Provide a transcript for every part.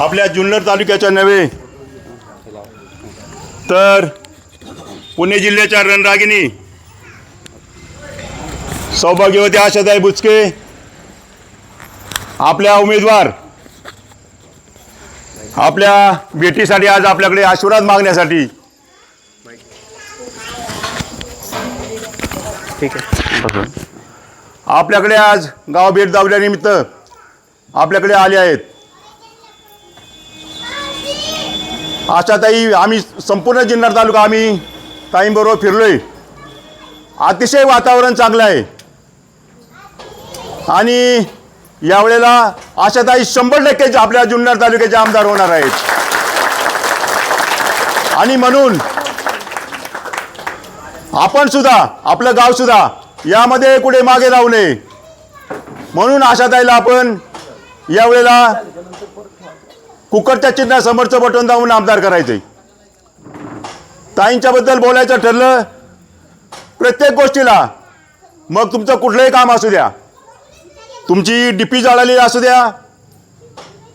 आपल्या जुन्नर तालुक्याच्या नव्हे तर पुणे जिल्ह्याच्या रणरागिणी सौभाग्यवती आशाताई बुचके आपल्या उमेदवार आपल्या भेटीसाठी आज आपल्याकडे आशीर्वाद मागण्यासाठी. ठीक आहे आपल्याकडे आज गाव भेट दावल्यानिमित्त आपल्याकडे आले आहेत. आशाताई आम्ही संपूर्ण जिन्नर तालुका आम्ही ताईंबरोबर फिरलोय. अतिशय वातावरण चांगलं आहे. आणि यावेळेला आशाताई शंभर टक्के आपल्या जुन्नर तालुक्याचे आमदार होणार आहेत. आणि म्हणून आपण सुद्धा आपलं गाव सुद्धा यामध्ये कुठे मागे राहू नये. म्हणून आशाताईला आपण यावेळेला कुकरच्या चिन्हासमोरचं बटन दाबून आमदार करायचंय ताईंच्याबद्दल बोलायचं ठरलं प्रत्येक गोष्टीला. मग तुमचं कुठलंही काम असू द्या. तुमची डीपी जाळलेली असू द्या.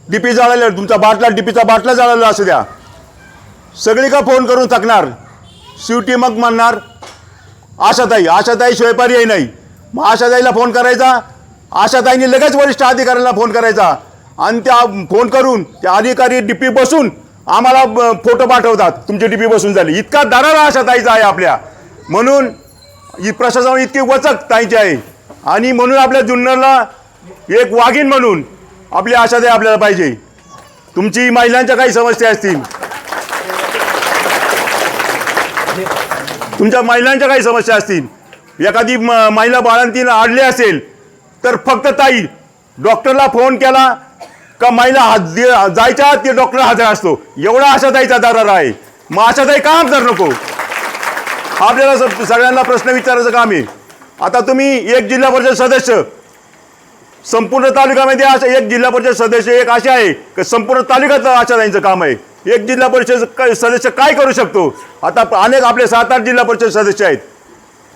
डीपी जाळले तुमचा बाटला डीपीचा बाटला जाळलेला असू द्या. सगळी का फोन करून थकणार? शेवटी मग म्हणणार आशाताई आशाताई शिवाय पर्याय नाही. मग आशाताईला फोन करायचा. आशाताईने लगेच वरिष्ठ अधिकाऱ्यांना फोन करायचा. आणि त्या फोन करून त्या अधिकारी डीपी बसून आम्हाला फोटो पाठवतात. तुमची डीपी बसून झाली. इतका दरारा आशाताईचा आहे आपल्या. म्हणून ही प्रशासन इतकी वचक ताईची आहे. आणि म्हणून आपल्या जुन्नरला एक वाघीण म्हणून आपली आशाताई आपल्याला पाहिजे. तुमची महिलांच्या काही समस्या असतील. तुमच्या महिलांच्या काही समस्या असतील. एखादी म- महिला बाळंतीनं आडली असेल तर फक्त ताई डॉक्टरला फोन केला का महिला जायच्या ते डॉक्टर हजर असतो. एवढा आशाताईचा दरार आहे मग आशाताई का आमदार नको? हा आपल्याला सगळ्यांना प्रश्न विचारायचं काम आहे. आता तुम्ही एक जिल्हा परिषद सदस्य संपूर्ण तालुक्यामध्ये असं एक जिल्हा परिषद सदस्य एक असे आहे की संपूर्ण तालुक्यात आशाताईंचं काम आहे? एक जिल्हा परिषद सदस्य काय करू शकतो? आता अनेक आपले सात आठ जिल्हा परिषद सदस्य आहेत.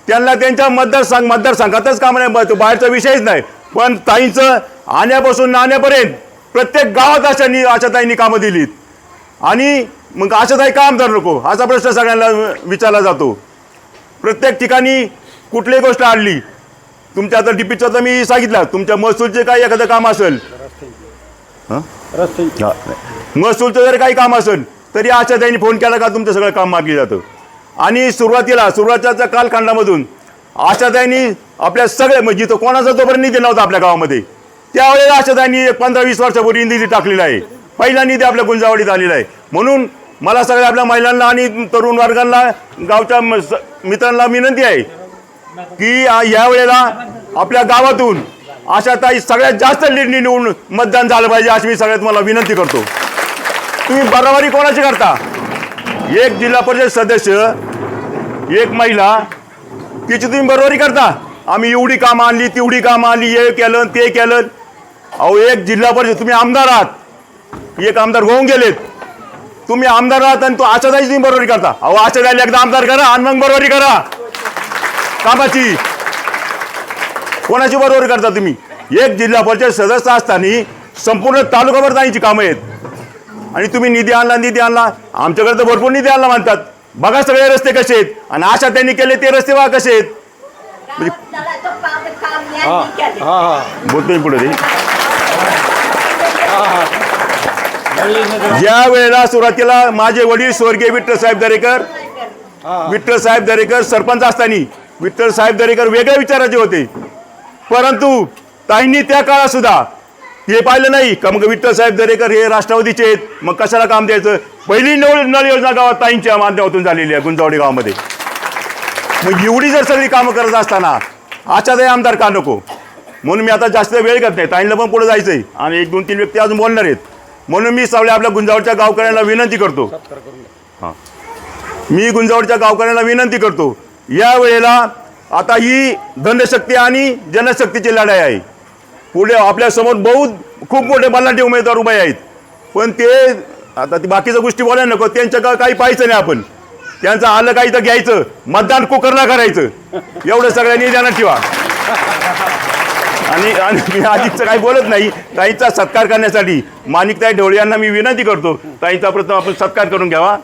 त्यांना त्यांच्या मतदारसंघ मतदारसंघातच काम नाही तो बाहेरचा विषयच नाही. पण ताईंचं आण्यापासून नाण्यापर्यंत प्रत्येक गावात अशांनी आशाताईंनी कामं दिलीत. आणि मग आशाताई का आमदार नको? असा प्रश्न सगळ्यांना विचारला जातो. प्रत्येक ठिकाणी कुठलीही गोष्ट आणली? तुमच्या आता डीपीचं तर मी सांगितलं तुमच्या महसूलचे काही एखादं काम असेल. महसूलचं जर काही काम असेल तरी आशा त्यांनी फोन केला का तुमचं सगळं काम मागली जातं? आणि सुरुवातीला सुरुवातीच्या कालखंडामधून आशाताईंनी आपल्या सगळे म्हणजे तो कोणाचा तोपर्यंत निधी नव्हता आपल्या गावामध्ये त्यावेळेला आशाताईंनी एक पंधरा वीस वर्षापूर्वी निधी टाकलेला आहे. पहिला निधी आपल्या गुंजावडीत आलेला आहे. म्हणून मला सगळ्या आपल्या महिलांना आणि तरुण वर्गांना गावच्या मित्रांना विनंती आहे की यावेळेला आपल्या गावातून आशाताई सगळ्यात जास्त निर्णय निवडून मतदान झालं पाहिजे अशी मी सगळ्यात मला विनंती करतो. तुम्ही बरोबरी कोणाची करता? एक जिल्हा परिषद सदस्य एक महिला तिची तुम्ही बरोबरी करता? आम्ही एवढी कामं आणली तेवढी कामं आणली हे केलं ते केलं. अहो एक जिल्हा परिषद तुम्ही आमदार आहात. एक आमदार होऊन गेलेत. तुम्ही आमदार आहात आणि तो आशाताईची तुम्ही बरोबरी करता. अहो आशाताईला एकदा आमदार करा आणि मग बरोबरी करा. कामाची. कोणाची बरोबरी करता तुम्ही? एक जिल्हा परिषद सदस्य असताना संपूर्ण तालुकाभर जायची कामं आहेत. आणि तुम्ही निधी आणला निधी आणला. आमच्याकडे तर भरपूर निधी आणला म्हणतात. बघा सगळे रस्ते कसे आहेत. आणि आशा त्यांनी केले ते रस्ते बघा कसे आहेत. हा हा हा. बोलतोय पुढे ज्या वेळेला सुरुवातीला माझे वडील स्वर्गीय विठ्ठल साहेब दरेकर विठ्ठल साहेब दरेकर सरपंच असताना विठ्ठल साहेब दरेकर वेगळ्या विचाराचे होते. परंतु ताईंनी त्या काळात सुद्धा हे पाहिलं नाही का मग विठ्ठल साहेब दरेकर हे राष्ट्रवादीचे आहेत मग कशाला काम द्यायचं? पहिली नळ नळ योजना गावात ताईंच्या माध्यमातून झालेली आहे गुंजावडी गावामध्ये. मग एवढी जर सगळी कामं करत असताना आशाताई आमदार का नको? म्हणून मी आता जास्त वेळ करत नाही. ताईंना पण पुढे जायचंय. आणि एक दोन तीन व्यक्ती अजून बोलणार आहेत. म्हणून मी सगळ्या आपल्या गुंजावडच्या गावकऱ्यांना विनंती करतो. हां. मी गुंजावडच्या गावकऱ्यांना विनंती करतो. या वेळेला आता ही धनशक्ती आणि जनशक्तीची लढाई आहे. पुढे आपल्यासमोर बहुत खूप मोठे बलाढ्य उमेदवार उभे आहेत. पण ते आता ती बाकीच्या गोष्टी बोलायला नको. त्यांच्या काही पाहायचं नाही आपण. त्यांचं आलं काही तर घ्यायचं. मतदान कुकरला करायचं. एवढं सगळ्यांनी ध्यानात ठेवा. आणि आणि मी अधिकचं काही बोलत नाही. ताईचा सत्कार करण्यासाठी माणिकताई ढवळे यांना मी विनंती करतो. ताईचा प्रथम आपण सत्कार करून घ्यावा.